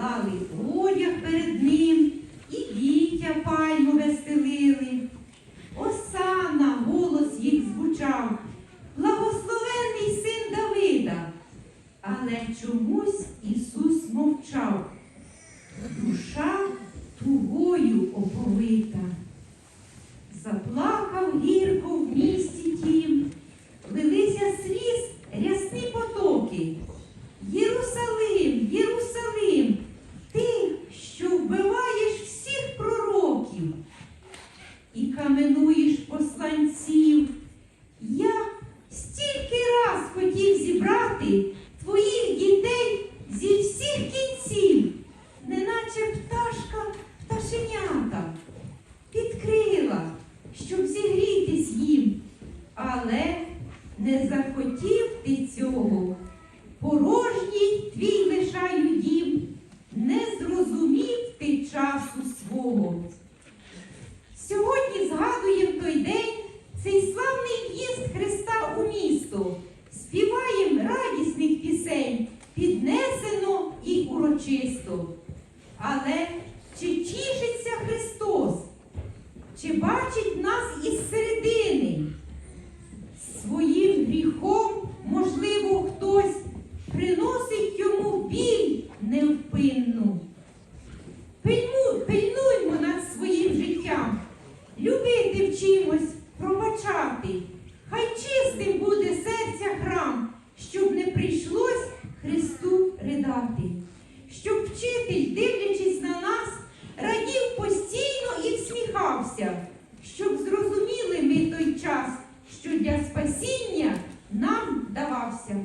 клали одяг перед ним і віття пальмове стелили. Осана голос їх звучав, благословений син Давида. Але чомусь Ісус мовчав. Душа тугою оповита. Заплакав гірко в місті тім, лилися сліз рясні потоки. Єрусалим годуєш посланців. Я стільки раз хотів зібрати твоїх дітей зі всіх кінців, неначе пташка пташенята, підкрила, щоб зігрітись їм, але не захотів. Славний в'їзд Христа у місто. Співаєм радісних пісень, піднесено і урочисто. Але чи тішиться Христос? Чи бачить нас із середини? Своїм гріхом, можливо, хтось приносить йому біль невпинну. Пильнуймо над своїм життям, любити вчимось, пробачати. Хай чистим буде серця храм, щоб не прийшлось Христу ридати. Щоб вчитель, дивлячись на нас, радів постійно і всміхався, щоб зрозуміли ми той час, що для спасіння нам давався.